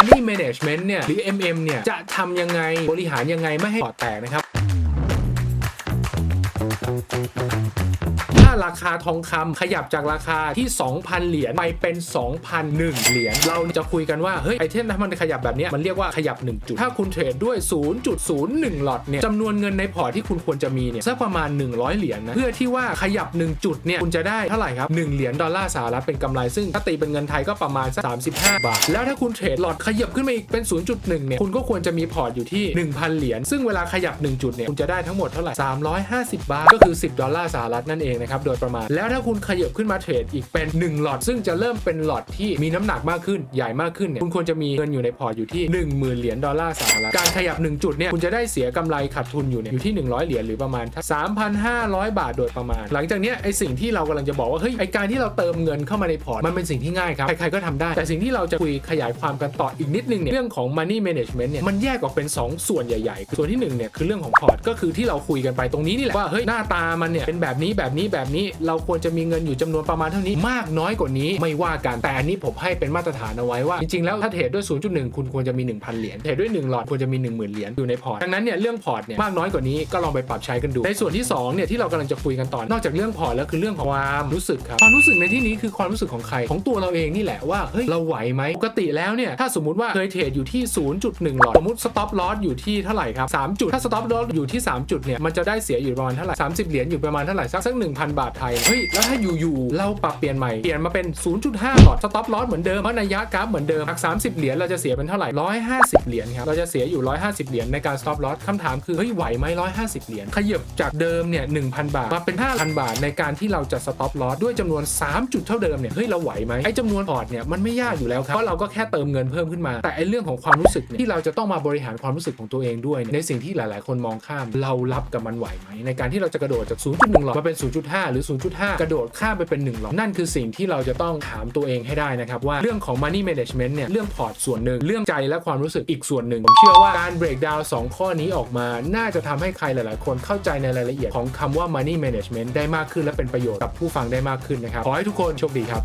money management เนี่ยหรือ MM เนี่ยจะทำยังไงบริหารยังไงไม่ให้พอร์ตแตกนะครับ ถ้าราคาทองคำขยับจากราคาที่ 2,000 เหรียญไปเป็น 2,001 เหรียญเราจะคุยกันว่า เฮ้ย ไอเทมถ้ามันขยับแบบนี้มันเรียกว่าขยับ 1 จุด ถ้าคุณเทรดด้วย 0.01 หลอตเนี่ยจำนวนเงินในพอร์ตที่คุณควรจะมีเนี่ยสักประมาณ 100 เหรียญนะ เพื่อที่ว่าขยับ 1 จุดเนี่ยคุณจะได้เท่าไหร่ครับ 1 เหรียญดอลลาร์สหรัฐเป็นกำไรซึ่งถ้าตีเป็นเงินไทยก็ประมาณสัก35 บาท แล้วถ้าคุณเทรดหลอตขยับขึ้นมาอีกเป็น 0.1 เนี่ยคุณก็ควรจะมีพอร์ตอยู่ที่ 1,000 เหรียญซึ่งเวลาขยับ 1 จุดเนี่ยคุณจะได้ทั้งหมดเท่าไหร่350 บาทก็คือ 10 ดอลลาร์สหรัฐนั่นเองนะครับ โดยประมาณ แล้วถ้าคุณขยับขึ้นมาเทรดอีกเป็น 1 หลอด ซึ่งจะเริ่มเป็นหลอดที่มีน้ำหนักมากขึ้น ใหญ่มากขึ้นเนี่ย คุณควรจะมีเงินอยู่ในพอร์ตอยู่ที่ 10,000 เหรียญดอลลาร์สหรัฐ การขยับ 1 จุดเนี่ย คุณจะได้เสียกำไรขาดทุนอยู่เนี่ย อยู่ที่ 100 เหรียญหรือประมาณ 3,500 บาทโดยประมาณ หลังจากเนี้ยไอสิ่งที่เรากำลังจะบอกว่าเฮ้ยไอการที่เราเติมเงินเข้ามาในพอร์ตมันเป็นสิ่งที่ง่ายครับใครๆก็ทำได้ แต่สิ่งที่เราจะคุยขยายความกันต่ออีกนิดนึงเนี่ยเรื่องของ money management เนี่ยมันแยกออกเป็น 2 ส่วนใหญ่ๆ ส่วนที่1เนี่ยคือเรื่องของพอร์ตก็คือที่เราคุยกันไปตรงนี้นี่แหละว่าเฮ้ยหน้าตามันเนี่ยเป็นแบบนี้แบบนี้แบบนี้เราควรจะมีเงินอยู่จำนวนประมาณเท่านี้มากน้อยกว่านี้ไม่ว่ากันแต่อันนี้ผมให้เป็นมาตรฐานเอาไว้ว่า จริงๆแล้วถ้าเทรดด้วย 0.1 คุณควรจะมี 1,000 เหรียญเทรดด้วย1หลอดควรจะมี 10,000 เหรียญอยู่ในพอร์ตดังนั้นเนี่ยเรื่องพอร์ตเนี่ยมากน้อยกว่านี้ก็ลองไปปรับใช้กันดูในส่วนที่2เนี่ยที่เรากำลังจะคุยกันต่อนอกจากเรื่องพอร์ตแล้วคือเรื่องของความรู้สึกครับความรู้สึกในที่นี้คือความรู้สึกของใครของตัวเราเองนี่แหละว่าเฮ้ยเราไหวไหมปกติแล้วเนี่ยถ้าสมมติว่าเคยเทรดอยู่ที่ 0.1 หลอดสมมติสต็อปลอสอยู่ที่เท่าไหร่ครับ3จุดถ้าสต็อปลอสอยู่ที่ 3 จุดเนี่ยมันจะได้เสียอยู่ประมาณเท่าไหร่30 เหรียญอยู่ประมาณเท่าไหร่สักสัก1,000 บาทไทย เฮ้ย แล้วถ้าอยู่ๆเราปรับเปลี่ยนใหม่ เปลี่ยนมาเป็น 0.5 หลอดสต็อปลอสเหมือนเดิมเพราะนัยยะกราฟเหมือนเดิมหัก30 เหรียญเราจะเสียเป็นเท่าไหร่ 150 เหรียญครับ เราจะเสียอยู่ 150 เหรียญในการสต็อปลอสคำถามคือ เฮ้ย ไหวไหม150 เหรียญ ขยับจากเดิมเนี่ย1,000 บาท มาเป็น 5,000 บาทในการที่เราจะสต็อปลอสด้วยจำนวน 3 จุดเท่าเดิมเนี่ย เฮ้ย เราไหวไหมไอ้จำนวนพอร์ตเนี่ยมันไม่ยากอยู่แล้วครับ เพราะเราก็แค่เติมเงินเพิ่มขึ้นมา แต่ไอ้เรื่องของความรู้สึกเนี่ยที่เราจะต้องมาบริหารความรู้สึกของตัวเองด้วย ในสิ่งที่หลาย ๆ คนมองข้าม เรารับกับมันไหวไหมในการที่เราจะกระโดดจาก 0.1 หลอดมาเป็น 0.5 หรือ 0.5 กระโดดข้ามไปเป็น 1 หลอด นั่นคือสิ่งที่เราจะต้องถามตัวเองให้ได้นะครับว่าเรื่องของ money management เนี่ยเรื่องพอร์ตส่วนหนึ่งเรื่องใจและความรู้สึกอีกส่วนหนึ่งผมเชื่อว่าการ break down สองข้อนี้ออกมา น่าจะทำให้ใครหลาย ๆ คนเข้าใจในรายละเอียดของคำว่า money management ได้มากขึ้นและเป็นประโยชน์กับผู้ฟังได้มากขึ้นนะครับขอให้ทุกคนโชคดีครับ